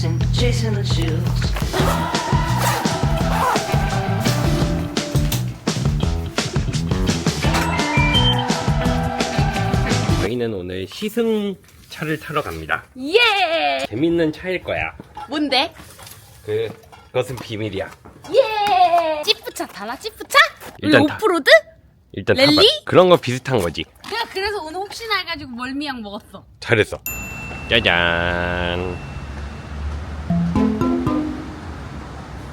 chasing, chasing the chills. 저희는 오늘 시승차를 타러 갑니다. 예! 재밌는 차일 거야. 뭔데? 그, 그것은 비밀이야. 예! 찌푸차 타나? 찌푸차? 일단 타. 오프로드? 일단 랠리? 타봐. 그런 거 비슷한 거지. 내가 그래서 오늘 혹시나 해가지고 멀미약 먹었어. 잘했어. 짜잔.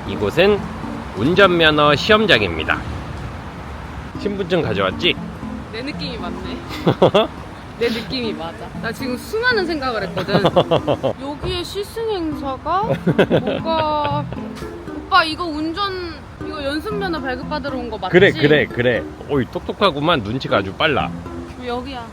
이곳은 운전면허 시험장입니다. 신분증 가져왔지? 내 느낌이 맞네. 내 느낌이 맞아. 나 지금 수많은 생각을 했거든. 여기에 시승 행사가 뭐가 오빠 이거 운전 이거 연습면허 발급받으러 온 거 맞지? 그래, 그래, 그래. 어이, 똑똑하구만. 눈치가 아주 빨라. 여기야.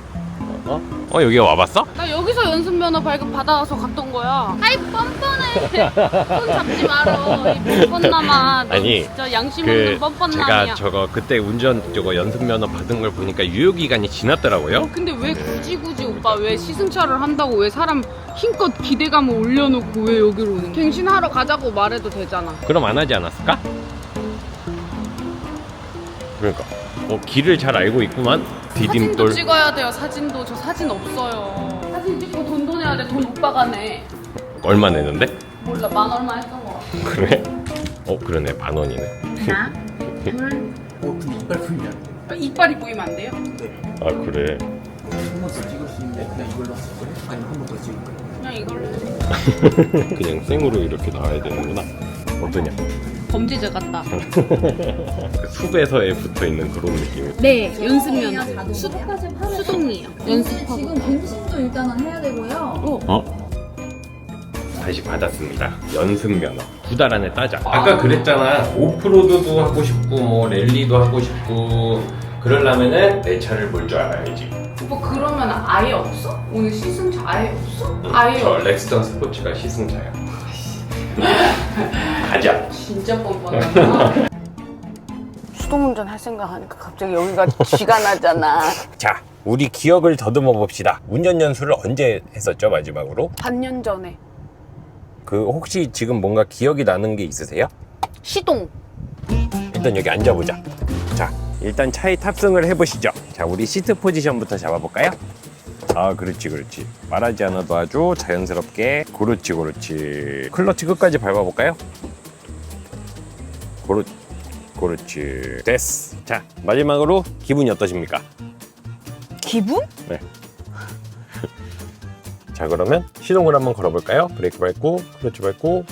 어? 어, 여기 와봤어? 나 여기서 연습 면허 발급 받아서 갔던 거야. 아이 뻔뻔해. 손 잡지 말어. 이 뻔뻔남아. 너 아니, 진짜 양심 그, 없는 뻔뻔남이야. 제가 저거 그때 운전 저거 연습 면허 받은 걸 보니까 유효 기간이 지났더라고요. 근데 왜 굳이 굳이 오빠 왜 시승차를 한다고 왜 사람 힘껏 기대감을 올려놓고 왜 여기로 오는 거야? 갱신하러 가자고 말해도 되잖아. 그럼 안 하지 않았을까? 그러니까. 어, 길을 잘 알고 있구만. 사진도 디딤돌. 찍어야 돼요. 사진도 저 사진 없어요. 사진 찍고 돈돈 해야 돼. 돈 오빠가 내. 얼마 내는데? 몰라 만 얼마 했던 거 같아. 그래? 어, 그러네. 만 원이네. 하나, 둘. 어, 근데 이빨 풀면 안 돼. 이빨이 보이면 안 돼요? 네. 아, 그래. 한 번 더 찍을 수 있는데 그냥 이걸로 거예요? 아니 한 번 더 찍을 거예요? 그냥 이걸로. 해. 그냥 생으로 이렇게 나와야 되는구나. 어떠냐? 범죄자 같다. 그 숲에서에 붙어 있는 그런 느낌. 네, 연습 면허. 수, 수동이에요. 연습하고. 지금 갱신도 일단은 해야 되고요. 어? 다시 받았습니다. 연습 면허. 두 달 안에 따자. 아까 그랬잖아. 오프로드도 하고 싶고, 뭐, 랠리도 하고 싶고, 그러려면은 내 차를 볼 줄 알아야지. 오빠 그러면 아예 없어? 오늘 시승차 아예 없어? 아예 저 없어. 렉스턴 스포츠가 시승차야. 가자. 진짜 뻔뻔하다. 수동운전 할 생각하니까 갑자기 여기가 쥐가 나잖아. 자, 우리 기억을 더듬어 봅시다. 운전 연수를 언제 했었죠, 마지막으로? 반년 전에 그, 혹시 지금 뭔가 기억이 나는 게 있으세요? 시동. 일단 여기 앉아보자. 자, 일단 차에 탑승을 해보시죠. 자, 우리 시트 포지션부터 잡아볼까요? 아, 그렇지, 그렇지. 말하지 않아도 아주 자연스럽게. 그렇지, 그렇지. 클러치 끝까지 밟아볼까요? 그렇, 그렇지. 됐어. 자, 마지막으로 기분이 어떠십니까? 기분? 네. 자, 그러면 시동을 한번 걸어볼까요? 브레이크 밟고, 클러치 밟고.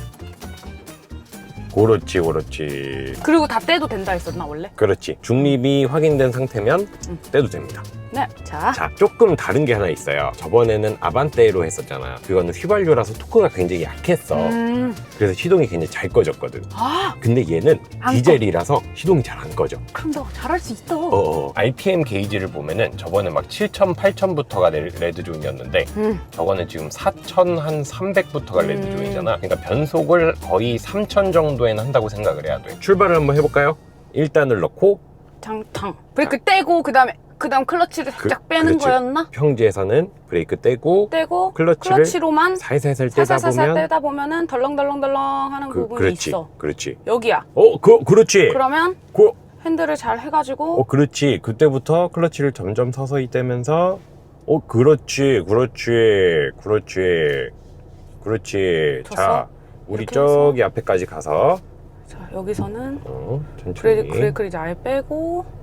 그렇지, 그렇지. 그리고 다 떼도 된다 했었나 원래? 그렇지. 중립이 확인된 상태면 음. 떼도 됩니다. 네. 자. 자, 조금 다른 게 하나 있어요. 저번에는 아반떼로 했었잖아. 그거는 휘발유라서 토크가 굉장히 약했어. 음. 그래서 시동이 굉장히 잘 꺼졌거든. 아, 근데 얘는 안 디젤이라서 시동이 잘 안 꺼져. 그럼 너 잘할 수 있어. 어, 어. RPM 게이지를 보면은 저번에 막 7,000, 8,000부터가 레드존이었는데 음. 저거는 지금 4,000, 한 300부터가 음. 레드존이잖아. 그러니까 변속을 거의 3,000 정도에는 한다고 생각을 해야 돼. 출발을 한번 해볼까요? 1단을 넣고 장탕. 브레이크 떼고 그다음에 그 다음 클러치를 살짝 빼는 그렇지. 거였나? 평지에서는 브레이크 떼고 떼고 클러치를 클러치로만 살살살 떼다 보면 떼다 보면은 덜렁덜렁덜렁 하는 그, 부분이 그렇지 있어. 그렇지 여기야. 어 그, 그렇지 그러면 그, 핸들을 잘 해가지고 어 그렇지 그때부터 클러치를 점점 서서히 떼면서 어 그렇지 그렇지 그렇지 그렇지 자 줬어? 우리 저기 앞에까지 가서 자 여기서는 어 브레이크를 이제 아예 빼고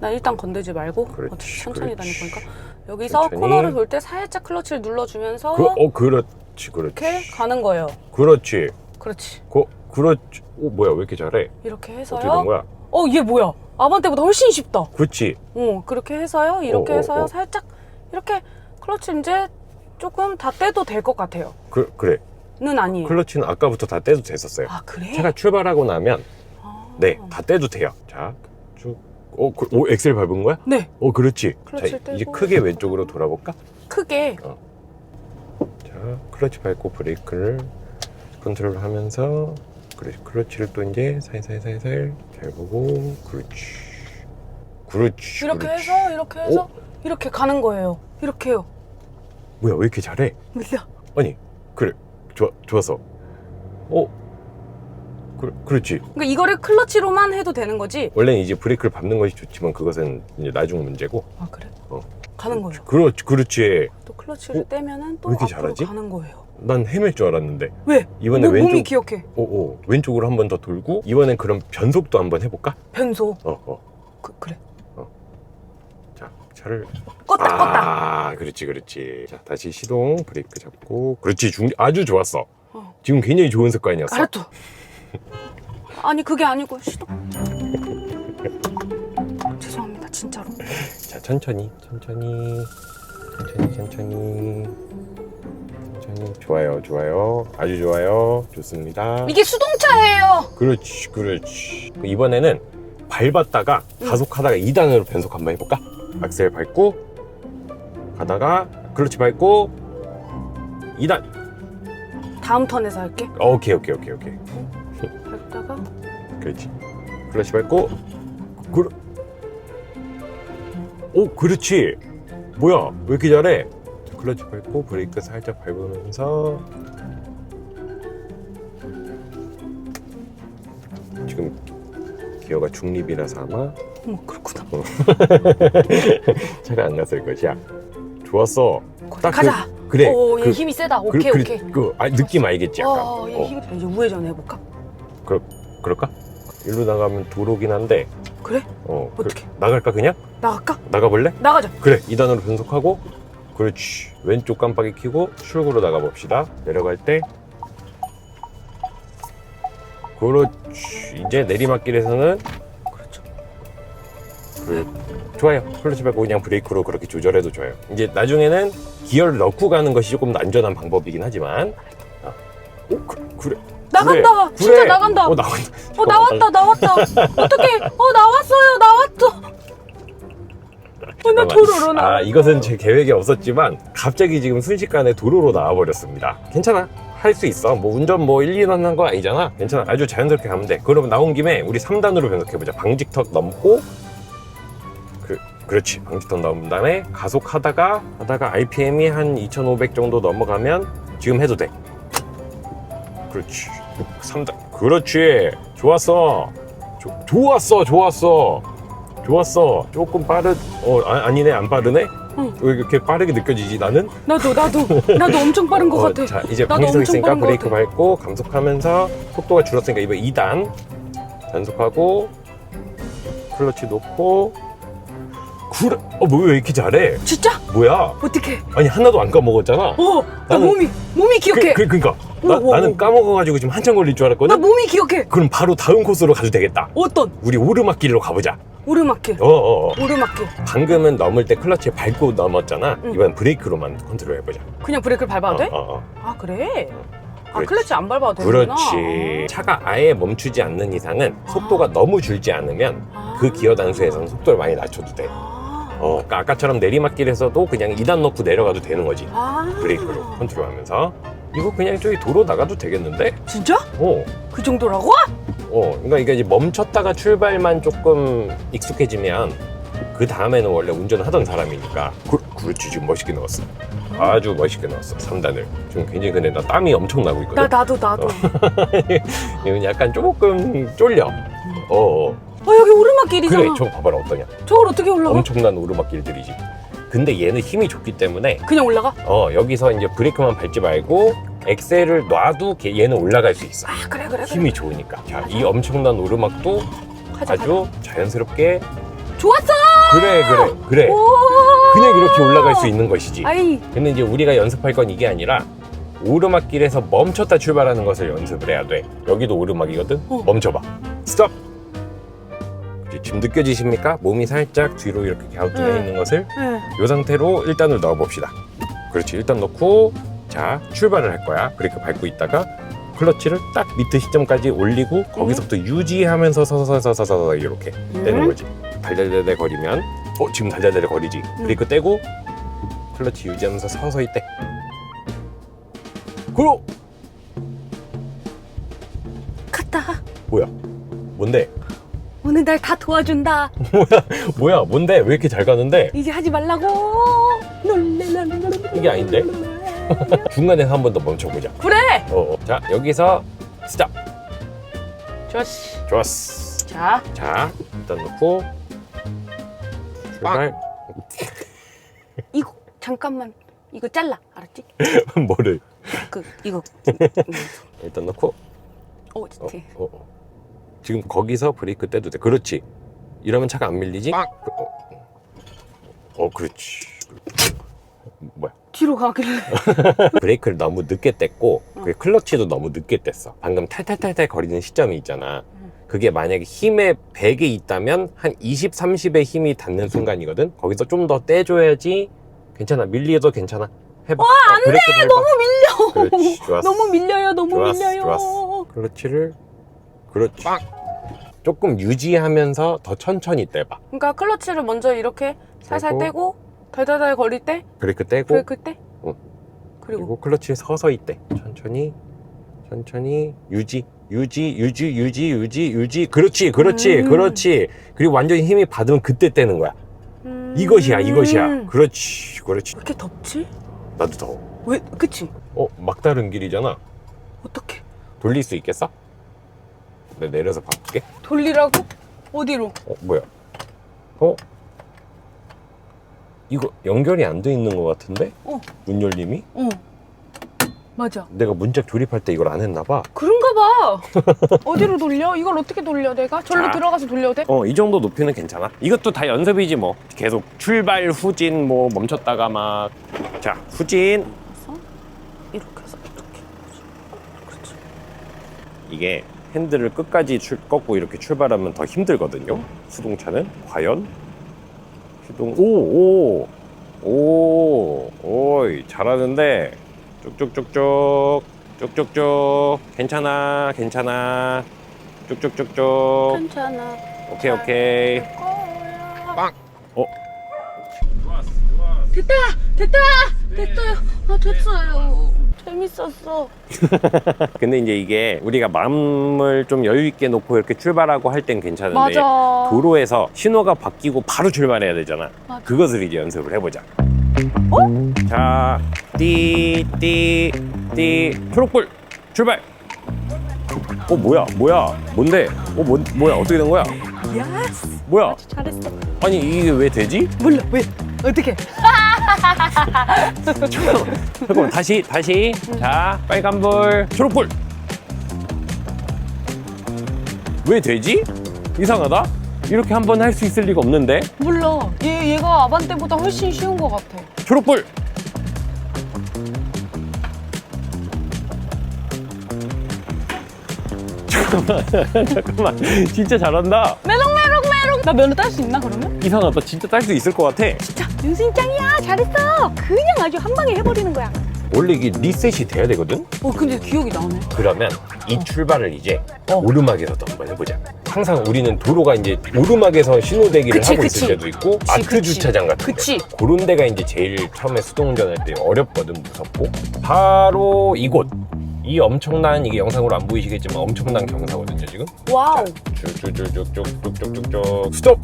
나 일단 건들지 말고 그렇지, 어차피 천천히 그렇지. 다닐 거니까 여기서 천천히. 코너를 돌 때 살짝 클러치를 눌러주면서 그, 어 그렇지 그렇지 이렇게 가는 거예요. 그렇지 그렇지. 그 그렇지 오 뭐야 왜 이렇게 잘해 이렇게 어떻게 된 해서요. 거야 어 얘 뭐야? 아반떼보다 훨씬 쉽다. 그렇지 어 그렇게 해서요. 이렇게 어, 어, 해서요. 어. 살짝 이렇게 클러치 이제 조금 다 떼도 될 것 같아요. 그 그래 는 아니에요. 클러치는 아까부터 다 떼도 됐었어요 아 그래? 차가 출발하고 나면 아. 네, 다 떼도 돼요. 자, 쭉. 어, 그, 오, 엑셀 밟은 거야? 네 어, 그렇지. 클러치를 자, 이제 떼고. 크게 왼쪽으로 돌아볼까? 크게 자, 클러치 밟고 브레이크를 컨트롤 하면서, 그래, 클러치를 또 이제 살살살살 잘 보고, 그렇지. 그렇지. 이렇게 그렇지. 해서 이렇게 해서 어? 이렇게 가는 거예요. 이렇게요. 뭐야, 왜 이렇게 잘해? 몰라. 아니, 그래. 좋아, 좋았어. 어? 그, 그렇지. 그러니까 이거를 클러치로만 해도 되는 거지? 원래는 이제 브레이크를 밟는 것이 좋지만 그것은 이제 나중 문제고. 아 그래? 어. 가는 거예요. 그렇지, 그렇지. 또 클러치를 어? 떼면은 또 왜 이렇게 앞으로 잘하지? 가는 거예요. 난 헤맬 줄 알았는데. 왜? 이번에 뭐, 왼쪽. 몸이 기억해. 오, 오, 왼쪽으로 한 번 더 돌고 이번엔 그럼 변속도 한 번 해볼까? 변소. 어, 어. 그, 그래. 자, 차를 껐다 껐다. 아, 그렇지, 그렇지. 자, 다시 시동, 브레이크 잡고. 그렇지, 중, 아주 좋았어. 어. 지금 굉장히 좋은 습관이었어. 알았어. 아니 그게 아니고 시동. 죄송합니다 진짜로. 자, 천천히, 천천히, 천천히, 천천히. 천천히. 좋아요, 좋아요. 아주 좋아요. 좋습니다. 이게 수동차예요. 그렇지, 그렇지. 이번에는 밟았다가 가속하다가 2단으로 변속 한번 해볼까? 악셀 밟고, 가다가, 클러치 밟고, 2단. 다음 턴에서 할게. 오케이, 오케이, 오케이, 오케이. 밟다가 그렇지. 클러치 밟고, 그, 오, 그렇지. 뭐야, 왜 이렇게 잘해? 클러치 밟고, 브레이크 살짝 밟으면서. 지금 기어가 중립이라서 아마 어머 그렇구나. 차가 안 났을 것이야. 좋았어. 딱 가자. 그, 그래. 오, 얘 그, 힘이 세다. 그, 오케이 그, 오케이. 그, 아, 느낌 알겠지, 약간. 어, 얘 어, 힘이 이제 우회전 해볼까? 그럴까? 일로 나가면 도로긴 한데, 그래? 어, 그- 어떻게? 나갈까, 그냥? 나갈까? 나가볼래? 나가자. 그래 2단으로 변속하고 그렇지 왼쪽 깜빡이 켜고 출구로 나가봅시다 내려갈 때 그렇지 이제 내리막길에서는 그렇죠. 그, 좋아요 클러치 밟고 그냥 브레이크로 그렇게 조절해도 좋아요 이제 나중에는 기어를 넣고 가는 것이 조금 더 안전한 방법이긴 하지만 아, 오 그, 그래 나간다. 그래, 진짜. 나간다. 어 나간다 어 나왔다 나왔다. 어떻게? 어 나왔어요 나왔어. 어, 나 도로로 나. 아 이것은 제 계획에 없었지만 갑자기 지금 순식간에 도로로 나와버렸습니다 괜찮아 할 수 있어 뭐 운전 뭐 1, 2단 한거 아니잖아 괜찮아 아주 자연스럽게 가면 돼 그러면 나온 김에 우리 3단으로 변속해보자 방직턱 넘고 그, 그렇지 방직턱 넘은 다음에 가속하다가 하다가 RPM이 한 2500 정도 넘어가면 지금 해도 돼 그렇지 3단 그렇지 좋았어 조- 좋았어 좋았어 좋았어 조금 빠르 어 아, 아니네 안 빠르네 응. 왜 이렇게 빠르게 느껴지지 나는 나도 나도 나도 엄청 빠른 것 어, 같아. 자 이제 나도 방지턱 엄청 있으니까 빠른 것 브레이크 같아. 밟고 감속하면서 속도가 줄었으니까 이번 2단 단속하고 클러치 놓고 그래 어뭐 왜 이렇게 잘해 진짜? 뭐야 어떻게? 아니 하나도 안 까먹었잖아 어, 나 나는- 몸이 몸이 기억해. 그, 그, 그니까 오, 나, 오, 나는 오. 까먹어가지고 지금 한참 걸릴 줄 알았거든 나 몸이 기억해. 그럼 바로 다음 코스로 가도 되겠다 어떤? 우리 오르막길로 가보자 오르막길. 어어 어 오르막길. 방금은 넘을 때 클러치 밟고 넘었잖아. 응. 이번 브레이크로만 컨트롤 해보자. 그냥 브레이크를 밟아도 돼? 어, 어, 어. 아 그래? 아 그렇지. 클러치 안 밟아도 되는구나. 그렇지. 차가 아예 멈추지 않는 이상은 속도가 너무 줄지 않으면 아. 그 기어 단수에서는 속도를 많이 낮춰도 돼. 아. 어, 그러니까 아까처럼 내리막길에서도 그냥 2단 넣고 내려가도 되는 거지. 아. 브레이크로 컨트롤하면서. 이거 그냥 저기 도로 나가도 되겠는데? 진짜? 어, 그 정도라고? 어. 그러니까 이게 이제 멈췄다가 출발만 조금 익숙해지면 그 다음에는 원래 운전하던 사람이니까. 그, 그렇지. 지금 멋있게 넣었어. 아주 멋있게 넣었어. 3단을. 지금 굉장히 근데 나 땀이 엄청 나고 있거든. 나 나도 나도. 이건 약간 조금 쫄려. 어, 어. 어 여기 오르막길이잖아. 그래, 저거 봐봐라 어떠냐. 저걸 어떻게 올라가? 엄청난 오르막길들이지. 근데 얘는 힘이 좋기 때문에 그냥 올라가? 어 여기서 이제 브레이크만 밟지 말고 엑셀을 놔도 걔- 얘는 올라갈 수 있어. 아 그래 그래 그래. 힘이 좋으니까. 자, 이 엄청난 오르막도 가자, 아주 자연스럽게. 좋았어. 그래 그래 그래 오. 그냥 이렇게 올라갈 수 있는 것이지. 아이 근데 이제 우리가 연습할 건 이게 아니라 오르막길에서 멈췄다 출발하는 것을 연습을 해야 돼. 여기도 오르막이거든. 어. 멈춰봐. 스톱. 지금 느껴지십니까? 몸이 살짝 뒤로 이렇게 갸우뚱해 네. 있는 것을 네. 이 상태로 1단을 넣어봅시다. 그렇지. 1단 넣고 자 출발을 할 거야. 브레이크 밟고 있다가 클러치를 딱 밑에 시점까지 올리고 거기서부터 유지하면서 서서서서서서 이렇게 떼는 음. 거지. 달달달달 거리면 어 지금 달달달달 거리지. 브레이크 떼고 클러치 유지하면서 서서히 떼. 그럼 갔다. 뭐야? 뭔데? 오늘 날 다 도와준다. 뭐야? 뭔데? 왜 이렇게 잘 가는데? 이제 하지 말라고. 놀래라. 이게 아닌데? 중간에서 한번 더 멈춰보자. 그래! 어, 어. 자, 여기서 스탑. 좋았어. 좋았어. 자, 자, 일단 놓고 출발. 이거 잠깐만. 이거 잘라. 알았지? 뭐를? 그 이거. 일단 놓고. 어, 어, 좋지. 어, 어. 지금 거기서 브레이크 떼도 돼. 그렇지. 이러면 차가 안 밀리지? 그, 어, 어, 그렇지. 뭐야? 뒤로 가길래. 브레이크를 너무 늦게 뗐고 그 클러치도 너무 늦게 뗐어. 방금 탈탈탈탈 거리는 시점이 있잖아. 그게 만약에 힘의 100이 있다면 한 20, 30의 힘이 닿는 순간이거든. 거기서 좀 더 떼줘야지 괜찮아. 밀리도 괜찮아. 해봐. 와, 안 돼! 너무 밀려! 그렇지. 좋았어. 너무 밀려요. 너무 좋았어, 밀려요. 좋았어. 클러치를 그렇지. 조금 유지하면서 더 천천히 떼봐. 그러니까 클러치를 먼저 이렇게 살살 떼고. 달달달 거릴 때 브레이크 떼고 브레이크 때 어. 그리고 그리고 클러치에 서서히 떼. 천천히, 천천히 유지, 유지, 유지, 유지, 유지, 유지. 그렇지, 그렇지, 음. 그렇지. 그리고 완전히 힘이 받으면 그때 떼는 거야. 음. 이것이야, 이것이야. 그렇지, 그렇지. 왜 이렇게 덥지? 나도 더워. 왜 그치? 어, 막다른 길이잖아. 어떻게 돌릴 수 있겠어? 내가 내려서 바꿀게. 돌리라고? 어디로? 어, 뭐야? 어? 이거 연결이 안 돼 있는 것 같은데? 어. 문 열림이? 어 맞아 내가 문짝 조립할 때 이걸 안 했나 봐. 그런가 봐 어디로 돌려? 이걸 어떻게 돌려 내가? 절로 자. 들어가서 돌려도 돼? 어, 이 정도 높이는 괜찮아. 이것도 다 연습이지 뭐. 계속 출발, 후진, 뭐 멈췄다가 막. 자, 후진. 이렇게 해서 이렇게 그렇지 이게 핸들을 끝까지 출, 꺾고 이렇게 출발하면 더 힘들거든요. 수동차는 과연 시동 오, 오, 오, 오이 잘하는데 쭉쭉쭉쭉 쭉쭉쭉 괜찮아, 괜찮아. 쭉쭉쭉쭉. 괜찮아 오케이, 오케이. 빵! 어? 됐다! 됐다! 됐어요 아 됐어요 재밌었어 근데 이제 이게 우리가 마음을 좀 여유 있게 놓고 이렇게 출발하고 할 땐 괜찮은데 맞아 도로에서 신호가 바뀌고 바로 출발해야 되잖아. 맞아. 그것을 이제 연습을 해보자. 자, 띠, 띠, 띠, 초록불 출발. 어 뭐야, 뭐야, 뭔데? 어 뭐, 뭐야, 어떻게 된 거야? 야스 뭐야? 잘했어 아니 이게 왜 되지? 몰라 왜? 어떻게? 잠깐만 다시, 다시. 자, 빨간불, 초록불. 왜 되지? 이상하다. 이렇게 한 번 할 수 있을 리가 없는데. 몰라 얘, 얘가 아반떼보다 훨씬 쉬운 것 같아 초록불. 잠깐만, 잠깐만, 진짜 잘한다. 메롱메롱메롱 나 면허 딸 수 있나 그러면? 이상하다, 진짜 딸 수 있을 것 같아. 자 윤수님 짱이야 잘했어 그냥 아주 한 방에 해버리는 거야 원래 이게 리셋이 돼야 되거든. 어 근데 기억이 나네 그러면 이 출발을 이제 어. 오르막에서도 한번 해보자. 항상 우리는 도로가 이제 오르막에서 신호 대기를 그치, 하고 그치. 있을 때도 있고 마트 그치. 주차장 같은 그치. 데 그런 데가 이제 제일 처음에 수동 운전할 때 어렵거든 무섭고 바로 이곳 이 엄청난 이게 영상으로 안 보이시겠지만 엄청난 경사거든요 지금? 와우. 쭉쭉쭉쭉쭉쭉쭉쭉 스톱!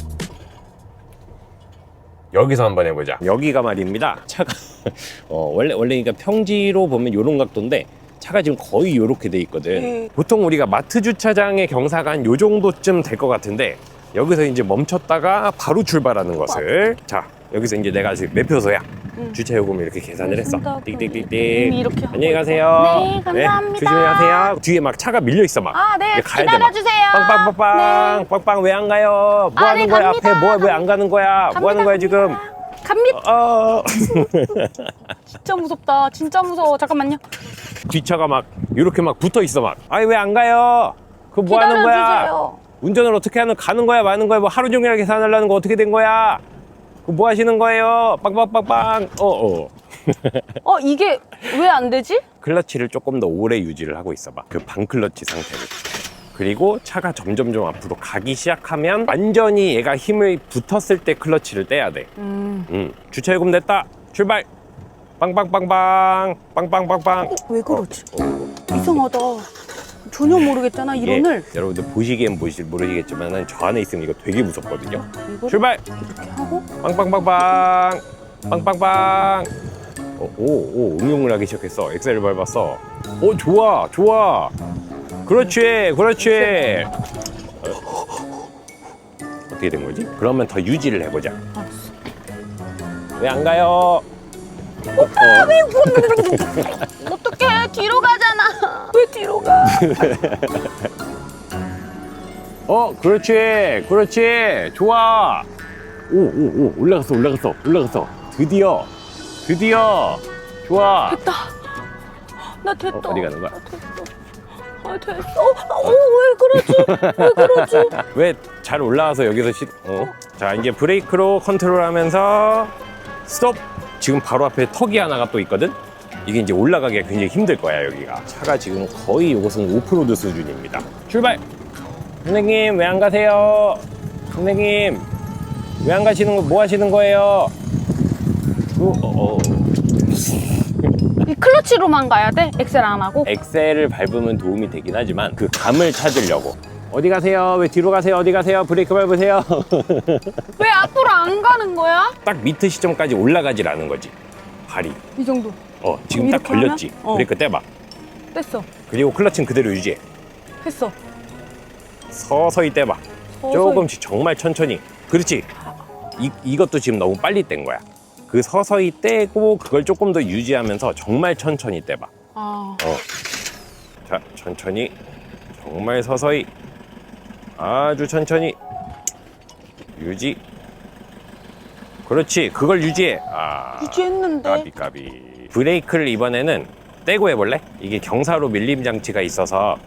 여기서 한번 해보자. 여기가 말입니다. 차가 어, 원래 원래 그러니까 평지로 보면 요런 각도인데 차가 지금 거의 요렇게 돼 있거든. 네. 보통 우리가 마트 주차장의 경사가 한 요 정도쯤 될 것 같은데 여기서 이제 멈췄다가 바로 출발하는 것을. 자 여기서 이제 내가 지금 매표소야 주차 요금 이렇게 계산을 했어 알겠습니다. 띡띡띡띡 음, 이렇게 하고 안녕히 가세요 네, 감사합니다. 조심히 가세요 뒤에 막 차가 밀려 있어 막 아, 네. 이제 가야 돼, 막. 기다려주세요. 빵빵빵빵 네. 빵빵 왜 안 가요 뭐 아, 하는 네, 거야 갑니다. 앞에 뭐 왜 안 가는 거야 뭐 하는 거야 지금 갑니다. 어 진짜 무섭다. 진짜 무서워. 잠깐만요. 뒷차가 막 이렇게 막 붙어 있어 막 아니 왜 안 가요 그 뭐 하는 거야 기다려주세요. 운전을 어떻게 하는 가는 거야 마는 거야 뭐 하루 종일 계산하려는 거 어떻게 된 거야 그 뭐 하시는 거예요 빵빵빵빵 어어 어, 이게 왜 안 되지? 클러치를 조금 더 오래 유지를 하고 있어봐. 그 반클러치 상태로. 그리고 차가 점점점 앞으로 가기 시작하면 완전히 얘가 힘을 붙었을 때 클러치를 떼야 돼. 음. 음. 주차 요금 냈다. 출발. 빵빵빵빵. 빵빵빵빵. 왜 그러지? 이상하다. 전혀 모르겠잖아, 이게 이론을. 여러분들 보시기엔 보시 모르시겠지만 저 안에 있으면 이거 되게 무섭거든요. 이거 출발. 이렇게 하고 빵빵빵빵. 빵빵빵. 어, 오, 오, 응용을 하기 시작했어. 엑셀을 밟았어. 오, 좋아, 좋아. 그렇지, 그렇지. 어, 어떻게 된 거지? 그러면 더 유지를 해보자. 왜안 가요? 오빠, 왜 어떡해 뒤로 왜 뒤로 가 어, 그렇지, 그렇지, 좋아. 오, 오, 오, 올라갔어, 올라갔어, 올라갔어. 드디어, 드디어, 좋아. 됐다 나 어, 됐다 어디 가는 거야? 아 됐어 어, 왜 그러지 왜 그러지 왜 잘 올라와서 여기서 시, 어? 자, 이제 브레이크로 컨트롤하면서 스톱. 지금 바로 앞에 턱이 하나가 또 있거든. 이게 이제 올라가기가 굉장히 힘들 거야 여기가. 차가 지금 거의 이곳은 오프로드 수준입니다. 출발. 선생님 왜 안 가세요? 선생님 왜 안 가시는 거? 뭐 하시는 거예요? 어, 어, 어. 이 클러치로만 가야 돼 엑셀 안 하고 엑셀을 밟으면 도움이 되긴 하지만 그 감을 찾으려고. 어디 가세요? 왜 뒤로 가세요? 어디 가세요? 브레이크 밟으세요. 왜 앞으로 안 가는 거야 딱 밑에 시점까지 올라가질 않은 거지. 발이. 이 정도 어, 지금 딱 이렇게 하면? 걸렸지. 어. 브레이크 떼봐. 됐어 그리고 클러치는 그대로 유지해. 했어 서서히 떼봐. 서서히. 조금씩 정말 천천히. 그렇지. 이, 이것도 지금 너무 빨리 뗀 거야. 그 서서히 떼고 그걸 조금 더 유지하면서 정말 천천히 떼봐. 아 어. 자, 천천히. 정말 서서히. 아주 천천히. 유지. 그렇지. 그걸 유지해. 아. 유지했는데 까비 까비. 브레이크를 이번에는 떼고 해볼래? 이게 경사로 밀림 장치가 있어서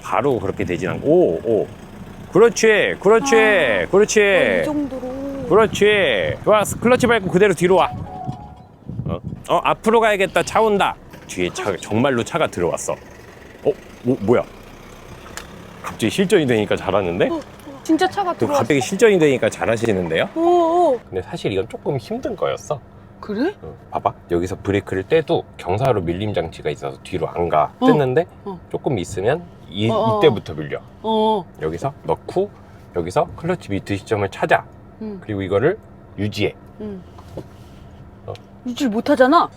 바로 그렇게 되진 않고. 오, 오. 그렇지. 그렇지. 아. 그렇지. 이 정도로 그렇지. 좋아. 클러치 밟고 그대로 뒤로 와. 어, 어 앞으로 가야겠다. 차 온다. 뒤에 차 정말로 차가 들어왔어. 어, 뭐, 뭐야? 갑자기 실전이 되니까 잘하는데? 진짜 차가 또 들어왔어 갑자기 실전이 되니까 잘하시는데요? 오, 근데 사실 이건 조금 힘든 거였어. 그래? 어, 봐봐. 여기서 브레이크를 떼도 경사로 밀림 장치가 있어서 뒤로 안 가. 어. 뗐는데 어. 조금 있으면 이, 어, 어. 이때부터 밀려. 어 여기서 넣고 여기서 클러치 미트 시점을 찾아. 응. 그리고 이거를 유지해. 응. 어. 유지를 못하잖아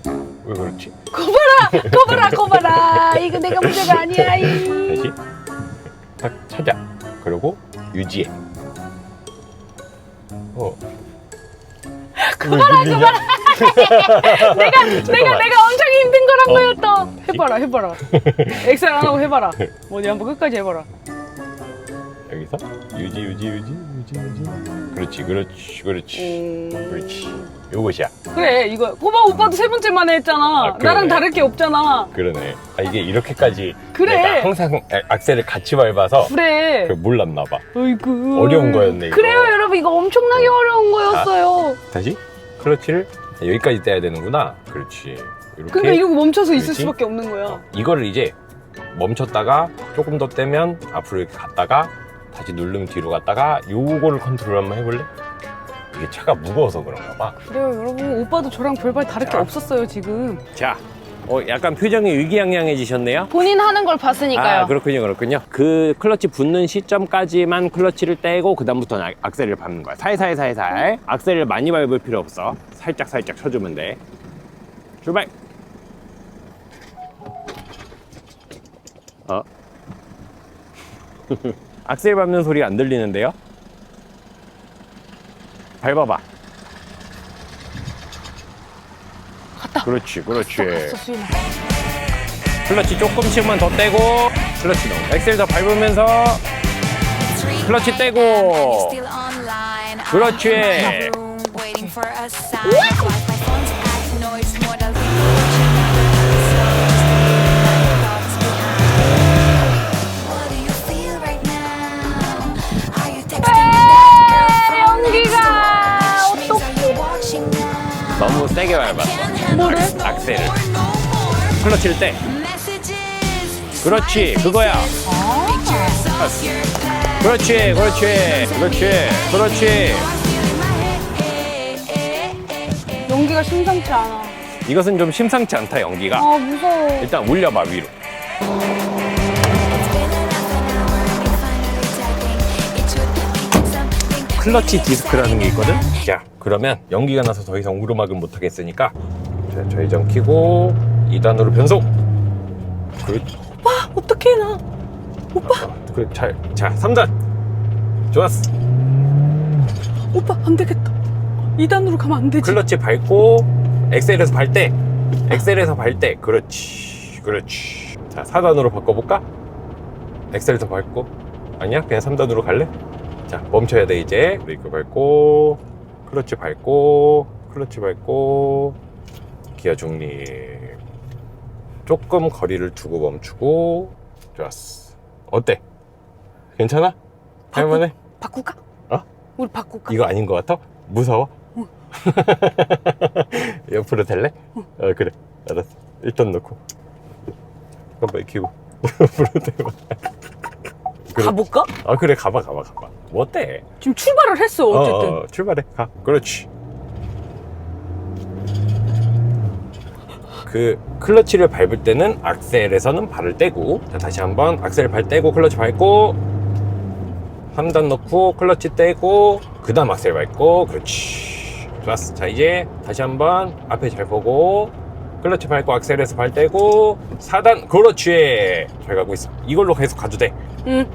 왜 그렇지? 거봐라 거봐라 이거 내가 문제가 아니야 이. 다시 딱 찾아. 그리고 유지해. 어. 그만하, 그만하. 내가 내가 내가 엄청 힘든 거란 어. 거였다 해봐라 해봐라 엑셀 안 하고 해봐라 어디 한번 끝까지 해봐라 여기서 유지, 유지, 유지, 유지, 유지. 그렇지, 그렇지, 그렇지. 그렇지. 요것이야. 그래 이거 꼬마 오빠도 세 번째 만에 했잖아 아. 나랑 다를 게 없잖아 그러네. 아, 이게 이렇게까지 그래. 내가 항상 악- 악셀을 같이 밟아서 그래 그 몰랐나 봐. 어이구 어려운 거였네, 이거. 그래요 여러분 이거 엄청나게 어려운 거였어요 다시 클러치를 여기까지 떼야 되는구나. 그렇지. 이렇게. 그러니까 이러고 멈춰서 있을 그렇지? 수밖에 없는 거야 어, 이거를 이제 멈췄다가 조금 더 떼면 앞으로 이렇게 갔다가 다시 누르면 뒤로 갔다가 요거를 컨트롤 한번 해볼래? 이게 차가 무거워서 그런가 봐. 그래요 여러분 오빠도 저랑 별반 다를 게 자. 없었어요 지금 자, 어, 약간 표정이 의기양양해지셨네요. 본인 하는 걸 봤으니까요 아, 그렇군요, 그렇군요. 그 클러치 붙는 시점까지만 클러치를 떼고 그다음부터는 악- 악셀을 밟는 거야. 살살 살살. 악셀을 많이 밟을 필요 없어. 살짝 살짝 쳐주면 돼. 출발. 어? 악셀 밟는 소리가 안 들리는데요? 밟아봐. 갔다 그렇지, 그렇지. 수인아 클러치 조금씩만 더 떼고 클러치 넣어. 엑셀 더 밟으면서 클러치 떼고. 그렇지 너무 세게 밟았어. 뭐를? 악셀을. 클러치를 떼 그렇지 그거야. 그렇지 그렇지 그렇지 그렇지. 연기가 심상치 않아. 이것은 좀 심상치 않다 연기가. 아 무서워. 일단 올려봐 위로 클러치 디스크라는 게 있거든 자 그러면 연기가 나서 더 이상 오르막을 못 하겠으니까 자, 좌회전 키고 2단으로 변속. 그, 어떡해 나 오빠. 그, 잘, 자, 3단. 좋았어. 오빠 안 되겠다 2단으로 가면 안 되지 클러치 밟고 엑셀에서 밟 때. 엑셀에서 밟 때. 그렇지. 그렇지. 자, 4단으로 바꿔볼까? 엑셀에서 밟고. 아니야? 그냥 3단으로 갈래? 자, 멈춰야 돼, 이제. 브레이크 밟고, 클러치 밟고, 클러치 밟고, 기아 중립. 조금 거리를 두고 멈추고, 좋았어. 어때? 괜찮아? 할만해? 바꿀까? 어? 우리 바꿀까? 이거 아닌 것 같아? 무서워? 옆으로 될래? 어 그래 알았어 일단 놓고 잠깐만 키고 옆으로 대봐 그래. 가볼까? 아 그래. 가봐 가봐 가봐. 뭐 어때? 지금 출발을 했어 어쨌든. 어, 어, 출발해. 가. 그렇지. 그 클러치를 밟을 때는 악셀에서는 발을 떼고 자, 다시 한번 악셀 발 떼고 클러치 밟고 3단 넣고 클러치 떼고 그 다음 악셀 밟고 그렇지. 좋았어. 자 이제 다시 한번 앞에 잘 보고 클러치 밟고 악셀에서 발 떼고 4단. 그렇지. 잘 가고 있어. 이걸로 계속 가도 돼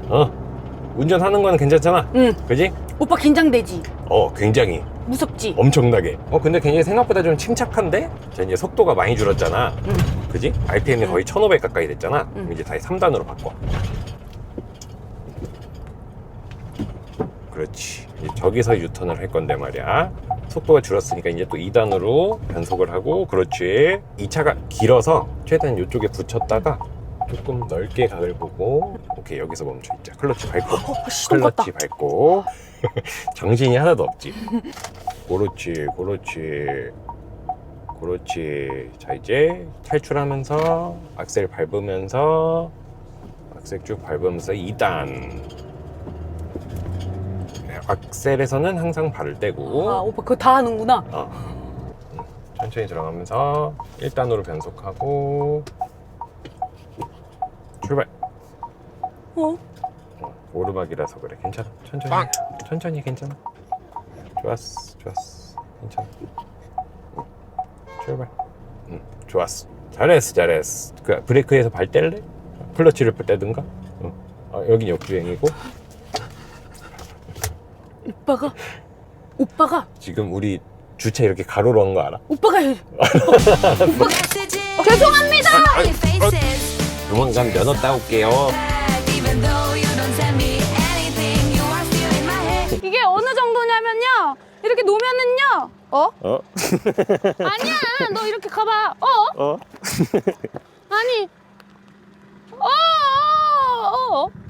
어 응. 운전하는 거는 괜찮잖아 응. 그지? 오빠 긴장되지? 어 굉장히 무섭지? 엄청나게 어 근데 굉장히 생각보다 좀 침착한데 자 이제 속도가 많이 줄었잖아 응. 그지? RPM이 거의 1500 가까이 됐잖아 응. 그럼 이제 다시 3단으로 바꿔 그렇지 이제 저기서 유턴을 할 건데 말이야 속도가 줄었으니까 이제 또 2단으로 변속을 하고 그렇지 이 차가 길어서 최대한 이쪽에 붙였다가 조금 넓게 각을 보고 오케이 여기서 멈춰 있자. 클러치 밟고. 어, 시동 껐다 클러치 밟고. 정신이 하나도 없지. 그렇지 그렇지. 그렇지. 자 이제 탈출하면서 악셀 밟으면서 악셀 쭉 밟으면서 2단. 악셀에서는 항상 발을 떼고. 아 오빠 그거 다 하는구나. 어. 음, 천천히 들어가면서 1단으로 변속하고 출발. 어? 어, 오르막이라서 그래. 괜찮아. 천천히. 천천히 괜찮아. 좋았어 좋았어. 괜찮아. 응. 출발. 응, 좋았어. 잘했어 잘했어. 그 브레이크에서 발 뗄래? 클러치를 떼든가? 응. 아, 여긴 역주행이고. 오빠가? 오빠가? 지금 우리 주차 이렇게 가로로 한 거 알아? 오빠가 해. 죄송합니다. 조만간 면허 따올게요. 이게 어느 정도냐면요 이렇게 놓으면은요 어? 어? 아니야 너 이렇게 가봐 어? 어? 아니 어, 어, 어, 어.